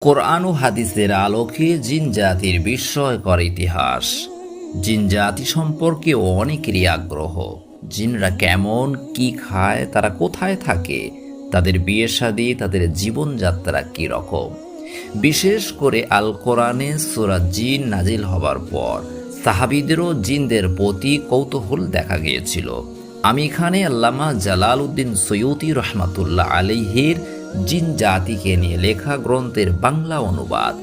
কোরআন ও হাদিসের আলোকে জিন জাতির বিস্ময়কর ইতিহাস। জিন জাতি সম্পর্কে অনেকেরই আগ্রহ। জিনরা কেমন, কি খায়, তারা কোথায় থাকে, তাদের বিয়ে শাদী তাদের জীবনযাত্রা কী রকম বিশেষ করে আল কোরআনে সুরা জিন নাজিল হবার পর সাহাবিদেরও জিনদের প্রতি কৌতূহল দেখা গিয়েছিল। আমি এখানে আল্লামা জালাল উদ্দিন সৈয়দি রহমাতুল্লাহ আলিহির জিন জাতিকে নিয়ে লেখা গ্রন্থের বাংলা অনুবাদ।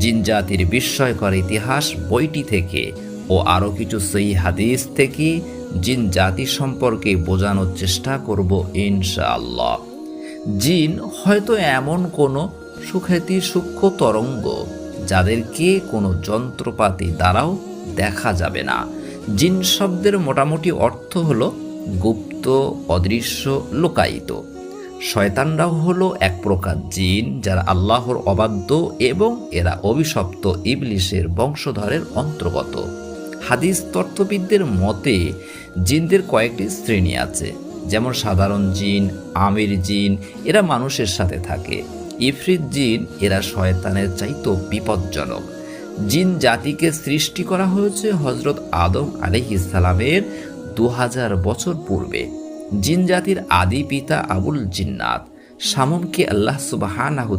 জিন জাতির বিস্ময়কর ইতিহাস বইটি থেকে ও আরও কিছু সই হাদিস থেকে জিন জাতি সম্পর্কে বোঝানোর চেষ্টা করব ইনশাআল্লাহ। জিন হয়তো এমন কোনো সুখ্যাতি সূক্ষ্ম তরঙ্গ যাদেরকে কোনো যন্ত্রপাতি দ্বারাও দেখা যাবে না। জিন শব্দের মোটামুটি অর্থ হলো গুপ্ত, অদৃশ্য, লোকায়িত। শয়তানরাও হলো এক প্রকার জিন যারা আল্লাহর অবাধ্য এবং এরা অভিশপ্ত ইবলিশের বংশধরের অন্তর্গত। হাদিস তত্ত্ববিদদের মতে, জিনদের কয়েকটি শ্রেণি আছে, যেমন সাধারণ জিন, আমির জিন, এরা মানুষের সাথে থাকে। ইফরিত জিন, এরা শয়তানের চাইতো বিপজ্জনক। জিন জাতিকে সৃষ্টি করা হয়েছে হজরত আদম আলিহিসালামের দু হাজার বছর পূর্বে। জিন জাতির আদি পিতা আবুল জিন্নাত। সামুমকে আল্লাহ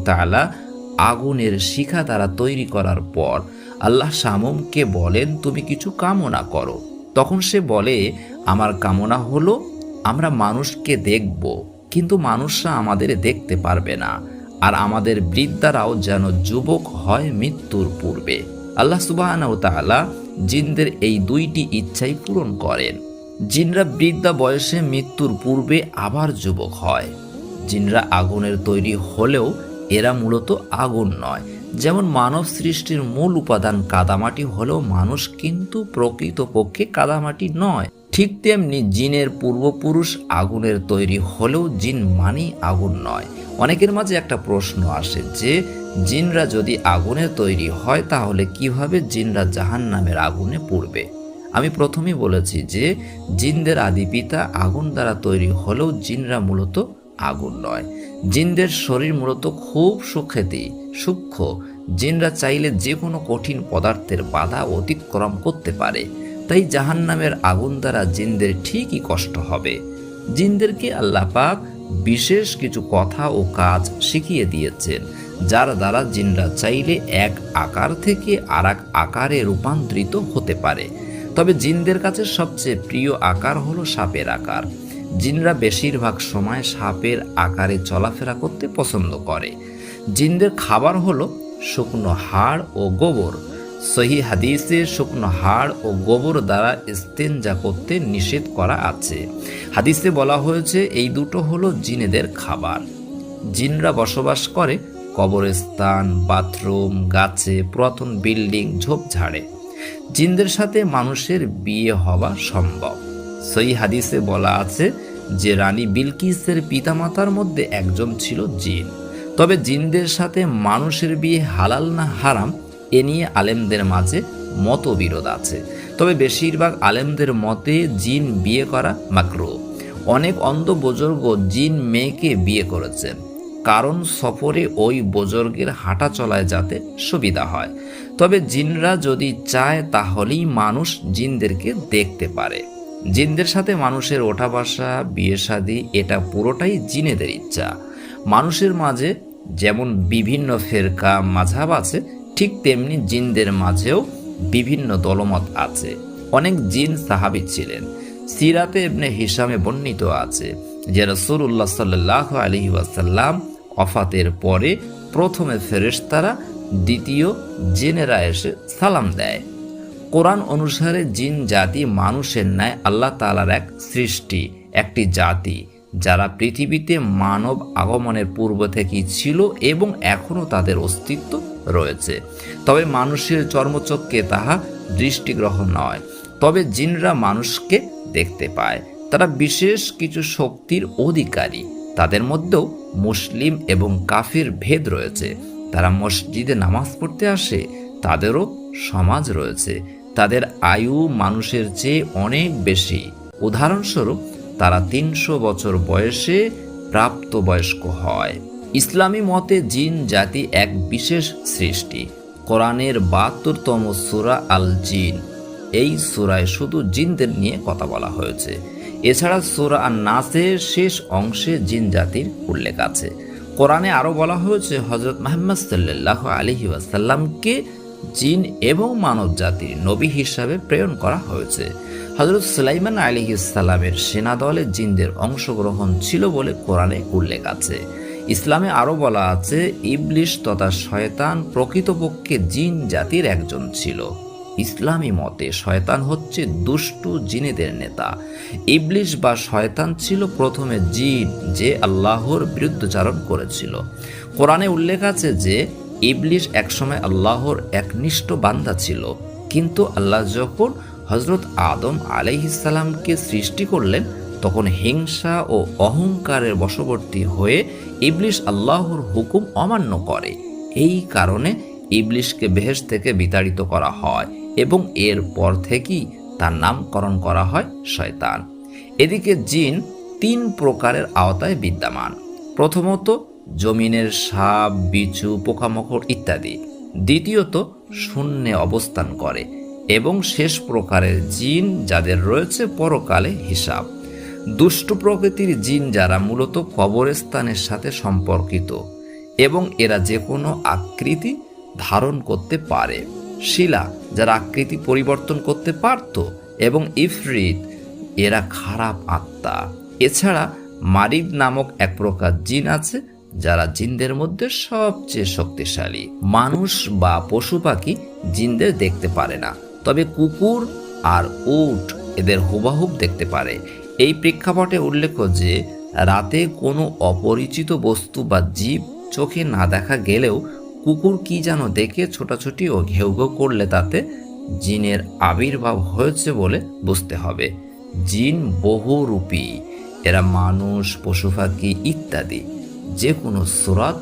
তাআলা আগুনের শিখা দ্বারা তৈরি করার পর আল্লাহ শামুমকে বলেন, তুমি কিছু কামনা করো। তখন সে বলে, আমার কামনা হলো, আমরা মানুষকে দেখব, কিন্তু মানুষরা আমাদের দেখতে পারবে না, আর আমাদের বৃদ্ধারাও যেন যুবক হয় মৃত্যুর পূর্বে। আল্লাহ তাআলা জিনদের এই দুইটি ইচ্ছাই পূরণ করেন। জিনরা বৃদ্ধা বয়সে মৃত্যুর পূর্বে আবার যুবক হয়। জিনরা আগুনের তৈরি হলেও এরা মূলত আগুন নয়। যেমন মানব সৃষ্টির মূল উপাদান কাদামাটি হলেও মানুষ কিন্তু প্রকৃতপক্ষে কাদামাটি নয়। ঠিক তেমনি জিনের পূর্বপুরুষ আগুনের তৈরি হলেও জিন মানেই আগুন নয়। অনেকের মাঝে একটা প্রশ্ন আসে যে, জিনরা যদি আগুনে তৈরি হয় তাহলে কীভাবে জিনরা জাহান নামের আগুনে পড়বে? আমি প্রথমেই বলেছি যে জিনদের আদি পিতা আগুন দ্বারা তৈরি হলেও জিনরা মূলত আগুন নয়। জিনদের শরীর মূলত খুব সুখ্যাতি, সূক্ষ্ম। জিনরা চাইলে যে কোনো কঠিন পদার্থের বাধা অতিক্রম করতে পারে। তাই জাহান্নামের আগুন দ্বারা জিনদের ঠিকই কষ্ট হবে। জিনদেরকে আল্লাহ পাক বিশেষ কিছু কথা ও কাজ শিখিয়ে দিয়েছেন, যার দ্বারা জিনরা চাইলে এক আকার থেকে আর আকারে রূপান্তরিত হতে পারে। তবে জিনদের কাছে সবচেয়ে প্রিয় আকার হলো সাপের আকার। জিনরা বেশিরভাগ সময় সাপের আকারে চলাফেরা করতে পছন্দ করে। জিনদের খাবার হলো শুকনো হাড় ও গোবর। সহি হাদিসে শুকনো হাড় ও গোবর দ্বারা ইস্তেঞ্জা করতে নিষেধ করা আছে। হাদিসে বলা হয়েছে, এই দুটো হলো জিনেদের খাবার। জিনরা বসবাস করে কবরস্থান, বাথরুম, গাছে, পুরাতন বিল্ডিং, ঝোপঝাড়ে। জিনদের সাথে মানুষের বিয়ে হওয়া সম্ভব। সই হাদিসে বলা আছে যে রানী বিলকিসের পিতামাতার মধ্যে একজন ছিল জিন। তবে জিনদের সাথে মানুষের বিয়ে হালাল না হারাম, এ নিয়ে আলেমদের মাঝে মতবিরোধ আছে। তবে বেশিরভাগ আলেমদের মতে জিন বিয়ে করা মাকরু। অনেক অন্ধ বুজুর্গ জিন মেয়েকে বিয়ে করেছেন। কারণ সফরে ওই বুজুর্গের হাঁটা চলায় যাতে সুবিধা হয়। তবে জিনরা যদি চায় তাহলেই মানুষ জিনদেরকে দেখতে পারে। জিনদের সাথে মানুষের ওঠা বসা বিয়ে শাদী এটা পুরোটাই জিনেদের ইচ্ছা। মানুষের মাঝে যেমন বিভিন্ন ফেরকা, মাঝাব আছে, ঠিক তেমনি জিনদের মাঝেও বিভিন্ন দলমত আছে। অনেক জিন সাহাবি ছিলেন। সিরাতে এমনি হিসামে বর্ণিত আছে যে রসুল্লাহ সাল্লাহ আলী ওয়াসাল্লাম অফাতের পরে প্রথমে ফেরেশতারা দ্বিতীয় জেনেরা এসে সালাম দেয়। কোরআন অনুসারে জিন জাতি মানুষের ন্যায় আল্লাহ তালার এক সৃষ্টি, একটি জাতি, যারা পৃথিবীতে মানব আগমনের পূর্ব থেকেই ছিল এবং এখনও তাদের অস্তিত্ব রয়েছে। তবে মানুষের চর্মচক্ষে তাহা দৃষ্টিগ্রহণ নয়। তবে জিনরা মানুষকে দেখতে পায়। তারা বিশেষ কিছু শক্তির অধিকারী। তাদের মধ্যেও মুসলিম এবং কাফির ভেদ রয়েছে। তারা মসজিদে নামাজ পড়তে আসে, তাদেরও সমাজ রয়েছে। তাদের আয়ু মানুষের চেয়ে অনেক বেশি। উদাহরণস্বরূপ, তারা তিনশো বছর বয়সে প্রাপ্তবয়স্ক হয়। ইসলামী মতে জিন জাতি এক বিশেষ সৃষ্টি। কোরআনের বাহাত্তরতম সুরা আল জিন। এই সুরায় শুধু জিনদের নিয়ে কথা বলা হয়েছে। এছাড়া সুরা আর নাসের শেষ অংশে জিন জাতির উল্লেখ আছে। কোরআনে আরও বলা হয়েছে হজরত মাহমদ সাল্লাহ আলহি ওয়াসাল্লামকে জিন এবং মানব জাতির নবী হিসাবে প্রেরণ করা হয়েছে। হজরত সুলাইমান আলহি ইসাল্লামের সেনাদলে জিনদের অংশগ্রহণ ছিল বলে কোরআনে উল্লেখ আছে। ইসলামে আরও বলা আছে, ইবলিশ তথা শয়তান প্রকৃতপক্ষে জিন জাতির একজন ছিল। ইসলামী মতে শয়তান হচ্ছে দুষ্টু জিনেদের নেতা। ইবলিশ বা শয়তান ছিল প্রথমে জিন, যে আল্লাহর বিরুদ্ধচারণ করেছিল। কোরআনে উল্লেখ আছে যে, ইবলিশ একসময় আল্লাহর একনিষ্ঠ বান্দা ছিল। কিন্তু আল্লাহ যখন হজরত আদম আলাইহিসাল্লামকে সৃষ্টি করলেন, তখন হিংসা ও অহংকারের বশবর্তী হয়ে ইবলিশ আল্লাহর হুকুম অমান্য করে। এই কারণে ইবলিশকে বেহেশ থেকে বিতাড়িত করা হয়। এবং এর পর থেকেই তার নামকরণ করা হয় শয়তান। এদিকে জিন তিন প্রকারের আওতায় বিদ্যমান। প্রথমত জমিনের সাপ, বিচু, পোকামাকড় ইত্যাদি। দ্বিতীয়ত শূন্যে অবস্থান করে এবং শেষ প্রকারের জিন যাদের রয়েছে পরকালে হিসাব। দুষ্ট প্রকৃতির জিন যারা মূলত কবরস্থানের সাথে সম্পর্কিত এবং এরা যে কোনো আকৃতি ধারণ করতে পারে। শিলা, যারা আকৃতি পরিবর্তন করতে পারত, এবং ইফরিত, এরা খারাপ আত্মা। এছাড়া মারিদ নামক এক প্রকার জিন আছে, যারা জিনদের মধ্যে সবচেয়ে শক্তিশালী। মানুষ বা পশু পাখি জিনদের দেখতে পারে না, তবে কুকুর আর উট এদের হুবাহুব দেখতে পারে। এই প্রেক্ষাপটে উল্লেখ্য যে, রাতে কোনো অপরিচিত বস্তু বা জীব চোখে না দেখা গেলেও কুকুর কি যেন দেখে ছোটাছুটি ও ঘেউ করলে তাতে জিনের আবির্ভাব হয়েছে বলে বুঝতে হবে। জিন বহুরূপী এরা মানুষ পশু পাখি ইত্যাদি। যে কোনো সুরাত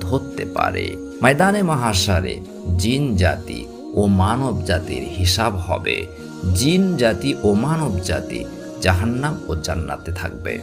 ধরতে পারে। ময়দানে মহাসারে জিন জাতি ও মানব জাতির হিসাব হবে। জিন জাতি ও মানব জাতি জাহান্নাম ও জান্নাতে থাকবে।